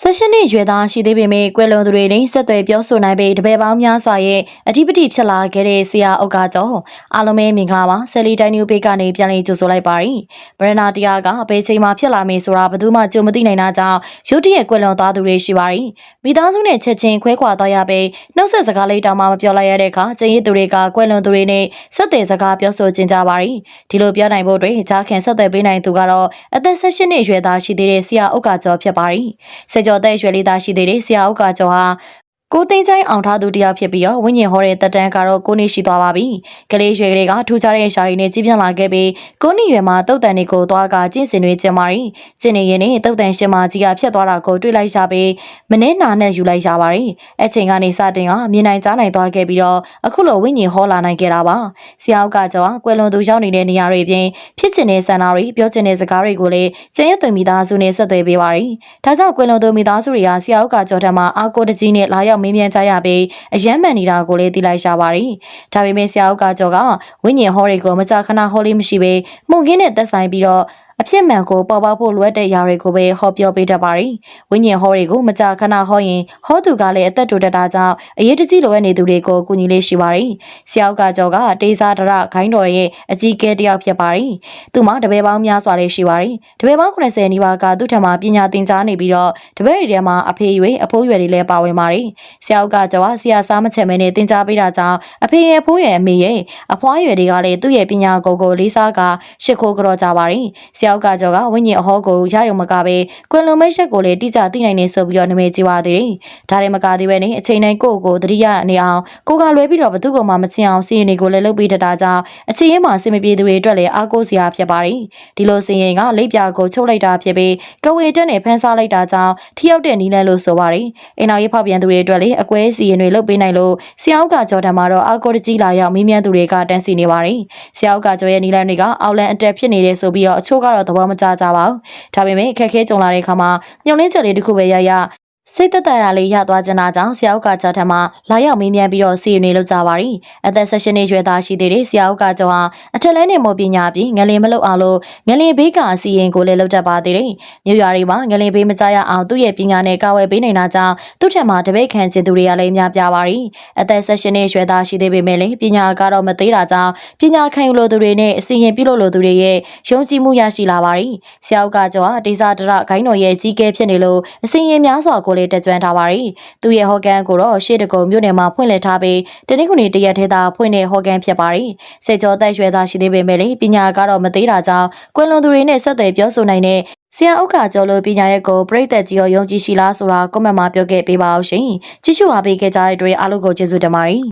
ဆက်ရှင်နှစ်ရွယ်သားရှိသေးပေမဲ့ကွယ်လွန်သူတွေနဲ့ဆက်သွယ်ပြောဆိုနိုင်ပေတပည့်ပေါင်းများစွာရဲ့အဓိပတိဖြစ်လာခဲ့တဲ့ဆရာဥက္ကာကျော်အားလုံးပဲမင်္ဂလာပါဆယ်လီတိုင်းနျူဘေးကနေပြန်လည်ကြိုဆိုလိုက်ပါရီဗရဏတရားကဘယ်ချိန်မှဖြစ်လာမေဆိုတာဘယ်သူမှကြုံမသိနိုင်တာကြောင့်ရုတ်တရက်ကွယ်လွန်သွားသူတွေရှိပါရီမိသားစုနဲ့ချက်ချင်းခွဲခွာသွားရပေနှုတ်ဆက်စကားလေးတောင်မှမပြောလိုက်ရတဲ့အခါကျင်ရစ်သူတွေကကွယ်လွန်သူတွေနဲ့ဆက်သွယ်စကားပြောဆိုကျင်ကြပါရီဒီလိုပြောနိုင်ဖို့အတွက်ကြားခင်ဆက်သွယ်ပေးနိုင်သူကတော့အသက်၁၈နှစ်အရွယ်သားရှိသေးတဲ့ဆရာဥက္ကာကျော်ဖြစ်ပါရီဆယ်ကျော်သက်ရွယ်လေးသားရှိသေးတဲ့ဆရာဥက္ကာကျော်ဟာ ကိုသိန်းချိုင်းအောင်ထားသူတယောက်ဖြစ်ပြီးတော့ဝိညာဉ်ဟောတဲ့တက်တန်းကတော့ကိုနေရှိသွားပါပြီ။ကလေးရွယ်ကလေးကထူးခြားတဲ့ရှာရီနဲ့ကြီးပြန့်လာခဲ့ပြီးကိုနေရွယ်မှာတုတ်တန်တွေကိုသွားကကျင့်စင်တွေကျင်းမာရီ။ကျင့်နေရင်နဲ့တုတ်တန်ရှင်မကြီးကဖြတ်သွားတာကိုတွေ့လိုက်ရပြီးမနေ့နာနဲ့ယူလိုက်ရပါရီ။အချိန်ကနေစတင်ကမြင်နိုင်ကြားနိုင်သွားခဲ့ပြီးတော့အခုလိုဝိညာဉ်ဟောလာနိုင်ခဲ့တာပါ။ဆရာဥက္ကာကျော်ကကွယ်လွန်သူရောက်နေတဲ့နေရာတွေပြင်ဖြစ်ချင်တဲ့ဆန္ဒတွေပြောချင်တဲ့စကားတွေကိုလည်းကျင့်ရသွင်မိသားစုနဲ့ဆက်သွယ်ပေးပါရီ။ဒါကြောင့်ကွယ်လွန်သူမိသားစုတွေကဆရာဥက္ကာကျော်ထံမှာအာကိုတကြီးနဲ့လာရောက်မေးမြန်းကြရပြီးအယမ်းမှန်နေတာကိုလည်းသိလိုက်ရှာပါရီ။ဒါပေမဲ့ဆရာဥက္ကာကျော်ကဝိညာဉ်ဟောတွေကိုမကြာခဏဟောလေးမရှိဘဲမှုန်ကင်းနဲ့သက်ဆိုင်ပြီးတော့ အဖြစ်မှန်ကိုပေါ်ပေါက်ဖို့လိုအပ်တဲ့ຢာတွေကိုပဲဟောပြောပေးတတ်ပါရီဝိညာဉ်ဟောတွေကိုမကြာခဏဟောရင်ဟောသူကလည်းအသက်တိုတတ်တာကြောင့်အရေးတကြီးလိုအပ်နေသူတွေကိုကူညီလေးရှိပါရီဆရာဥက္ကာကျော်ကတေးစားဒရခိုင်းတော်ရဲ့အကြီးကဲတယောက်ဖြစ်ပါရီသူမှတပည့်ပေါင်းများစွာလေးရှိပါရီတပည့်ပေါင်း80နီးပါးကသူ့ထံမှာပညာသင်ကြားနေပြီးတော့တပည့်တွေထဲမှာအဖေရွေအဖိုးရွယ်တွေလည်းပါဝင်ပါရီဆရာဥက္ကာကျော်ကဆရာစားမချက်မဲနဲ့သင်ကြားပေးတာကြောင့်အဖေရဲ့အဖိုးရဲ့အမေရဲ့အဖွားရွယ်တွေကလည်းသူ့ရဲ့ပညာကိုယ်ကိုလေးစားကရှ िख ိုးကြောကြပါရီဆရာဥက္ကာကျော်ကဝိညာဉ်အဟောကိုရယုံမကပဲကွယ်လွန်မိတ်ချက်ကိုလည်းတိကျသိနိုင်နေဆိုပြီးတော့နာမည်ကြီးပါသေးတယ်ဒါတွေမကသေးပဲနဲ့အချိန်တိုင်းကိုယ့်ကိုယ်တတိယနေအောင်ကိုကလွဲပြီးတော့ဘသူ့ကိုမှမချင်အောင်စီရင်တွေကိုလည်းလုပ်ပြီးတတ်တာကြောင့်အချိန်ရင်းမှာစင်မပြေသူတွေအတွက်လည်းအားကိုးစရာဖြစ်ပါရီဒီလိုစီရင်ကလိပ်ပြာကိုချုပ်လိုက်တာဖြစ်ပြီးကဝေတက်နဲ့ဖန်ဆားလိုက်တာကြောင့်ထိရောက်တဲ့နီးလန်းလို့ဆိုပါရီအိမ်တော်ရေးဖောက်ပြန်သူတွေအတွက်လည်းအကွဲစီရင်တွေလုပ်ပေးနိုင်လို့ဆရာဥကကျော်တံမှာတော့အားကိုးတကြီးလာရောက်မင်းမြန်းသူတွေကတန်းစီနေပါရီဆရာဥကကျော်ရဲ့နီးလန်းတွေကအောက်လန်အတက်ဖြစ်နေတယ်ဆိုပြီးတော့အချို့ကတော့သဘောမကျကြပါဘူးဒါပေမဲ့အခက်အခဲကြုံလာတဲ့အခါမှာညှုံလင်းချက်လေးတစ်ခုပဲရရ စိတ်သက်သာရလေးရသွားကြတာကြောင့်ဆရာဥက္ကာကျော်ထံမှာလာရောက်မေးမြန်းပြီးတော့စီရင်နေလို့ကြပါရီအသက်16နှစ်ရွယ်သားရှိသေးတဲ့ဆရာဥက္ကာကျော်ဟာအထက်လဲနေမို့ပညာပြီးငလင်မလုတ်အောင်လို့ငလင်ဘေးကအစီရင်ကိုလည်းလုပ်တတ်ပါသေးတယ်မြို့ရွာတွေမှာငလင်ဘေးမကြရအောင်သူ့ရဲ့ပညာနဲ့ကာဝယ်ပေးနေတာကြောင့်သူ့ထက်မှာတပိတ်ခံခြင်းသူတွေကလည်းများပြားပါရီအသက်16နှစ်ရွယ်သားရှိသေးပေမဲ့လည်းပညာကတော့မသေးတာကြောင့်ပညာခံယူလို့သူတွေနဲ့အစီရင်ပြုလို့လို့သူတွေရဲ့ယုံကြည်မှုရရှိလာပါရီဆရာဥက္ကာကျော်ဟာဒေသဒရဂိုင်းတော်ရဲ့ကြီးကဲဖြစ်နေလို့အစီရင်များစွာကိုလည်းတက်ကြွထားပါရီသူ့ရဲ့ဟော်ကန်ကိုတော့ရှေ့တကုံမြို့နယ်မှာဖွင့်လှစ်ထားပြီးတနင်္ဂနွေတရက်ထဲသာဖွင့်တဲ့ဟော်ကန်ဖြစ်ပါရီစေကျော်သက်ရွယ်သားရှိသေးပေမဲ့လည်းပညာကတော့မသေးတာကြောင့်ကွယ်လွန်သူတွေနဲ့ဆက်သွယ်ပြောဆိုနိုင်တဲ့ဆရာဥက္ခါကျော်လို့ပညာရဲ့ကိုပြိသက်ကြီးရောယုံကြည်ရှိလားဆိုတာကွန်မန့်မှာပြောခဲ့ပေးပါအောင်ရှင်ကြည့်ရှုအားပေးခဲ့ကြတဲ့အတွက်အားလုံးကိုကျေးဇူးတင်ပါတယ်